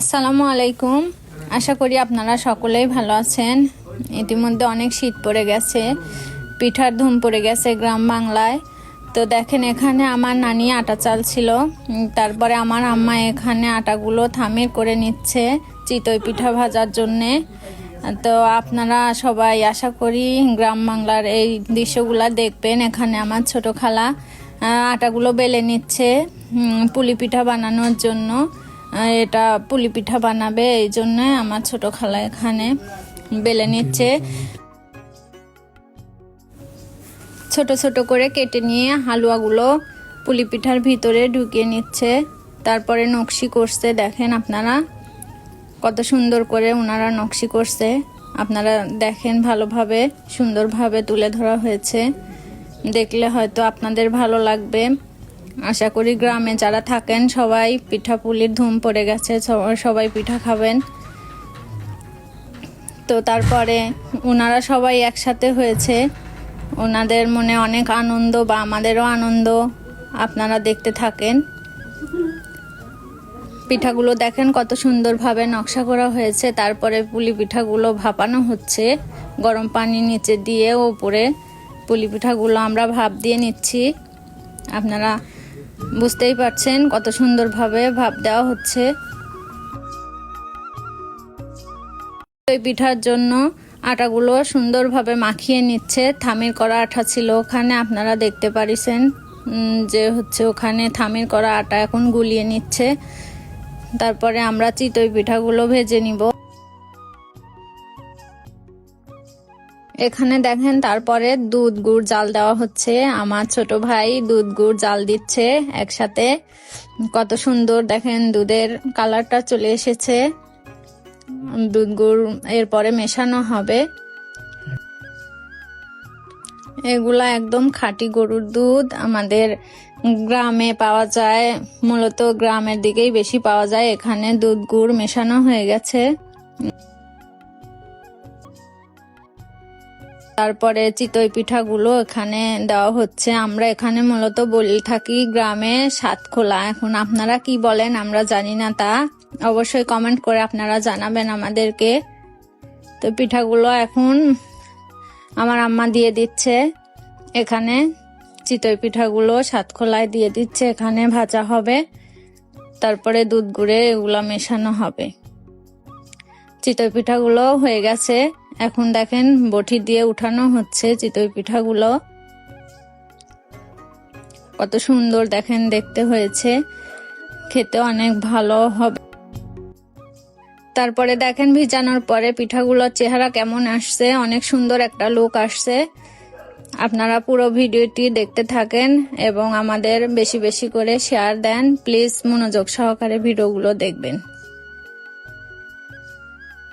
আসসালামু আলাইকুম। আশা করি আপনারা সকলেই ভালো আছেন। ইতিমধ্যে অনেক শীত পড়ে গেছে, পিঠার ধুম পড়ে গেছে গ্রাম বাংলায়। তো দেখেন, এখানে আমার নানি আটা চাল ছিল তারপরে আমার আম্মা এখানে আটাগুলো থামির করে নিচ্ছে চিতই পিঠা ভাজার জন্যে। তো আপনারা সবাই আশা করি গ্রাম বাংলার এই দৃশ্যগুলা দেখবেন। এখানে আমার ছোট খালা আটাগুলো বেলে নিচ্ছে পুলি পিঠা বানানোর জন্য। এটা পুলি পিঠা বানাবে, এই জন্য আমার ছোট খালা এখানে বেলে নিচ্ছে। ছোট ছোট করে কেটে নিয়ে হালুয়াগুলো পুলি পিঠার ভিতরে ঢুকিয়ে নিচ্ছে। তারপরে নকশি করছে, দেখেন আপনারা। কত সুন্দর করে ওনারা নকশি করছে। আপনারা দেখেন ভালোভাবে, সুন্দরভাবে তুলে ধরা হয়েছে। দেখলে হয়তো আপনাদের ভালো লাগবে। আশা করি গ্রামে যারা থাকেন সবাই পিঠা পুলির ধুম পড়ে গেছে, সব- সবাই পিঠা খাবেন। তো তারপরে ওনারা সবাই একসাথে হয়েছে। ওনাদের মনে অনেক আনন্দ বা আমাদেরও আনন্দ। আপনারা দেখতে থাকেন। পিঠাগুলো দেখেন কত সুন্দরভাবে নকশা করা হয়েছে। তারপরে পুলি পিঠাগুলো ভাপানো হচ্ছে। গরম পানি নিচে দিয়ে ওপরে পুলি পিঠাগুলো আমরা ভাপ দিয়ে নিচ্ছি। আপনারা বুঝতেই পারছেন কত সুন্দরভাবে ভাপ দেওয়া হচ্ছে। ওই পিঠার জন্য আটাগুলো সুন্দরভাবে মাখিয়ে নিচ্ছে। থামির করা আটা ছিল ওখানে, আপনারা দেখতে পারিছেন যে হচ্ছে ওখানে থামির করা আটা এখন গুলিয়ে নিচ্ছে। তারপরে আমরা চিতই পিঠাগুলো ভেজে নিব। এখানে দেখেন, তারপরে দুধ, গুড়, জাল দেওয়া হচ্ছে। আমার ছোট ভাই দুধ, গুড়, জাল দিচ্ছে একসাথে। কত সুন্দর, দেখেন, দুধের কালারটা চলে এসেছে। দুধ, গুড় এরপরে মেশানো হবে। এগুলা একদম খাঁটি গরুর দুধ। আমাদের গ্রামে পাওয়া যায়, মূলত গ্রামের দিকেই বেশি পাওয়া যায়। এখানে দুধ, গুড় মেশানো হয়ে গেছে। তারপরে চিতই পিঠাগুলো এখানে দেওয়া হচ্ছে। আমরা এখানে মূলত বলি থাকি গ্রামে সাতখোলা এখন আপনারা কি বলেন আমরা জানি না তা। অবশ্যই কমেন্ট করে আপনারা জানাবেন আমাদেরকে। তো পিঠাগুলো এখন আমার আম্মা দিয়ে দিচ্ছে। এখানে চিতই পিঠাগুলো সাতখোলায় দিয়ে দিচ্ছে। এখানে ভাজা হবে। তারপরে দুধ গুঁড়ে এগুলো মেশানো হবে। চিতই পিঠাগুলো হয়ে গেছে। এখন দেখেন বটি দিয়ে উঠানো হচ্ছে চিতই পিঠাগুলো। কত সুন্দর দেখেন, দেখতে হয়েছে। খেতে অনেক ভালো হবে। তারপরে দেখেন ভিজানোর পরে পিঠাগুলোর চেহারা কেমন আসছে, অনেক সুন্দর একটা লুক আসছে। আপনারা পুরো ভিডিওটি দেখতে থাকেন এবং আমাদের বেশি বেশি করে শেয়ার দেন। প্লিজ মনোযোগ সহকারে ভিডিওগুলো দেখবেন।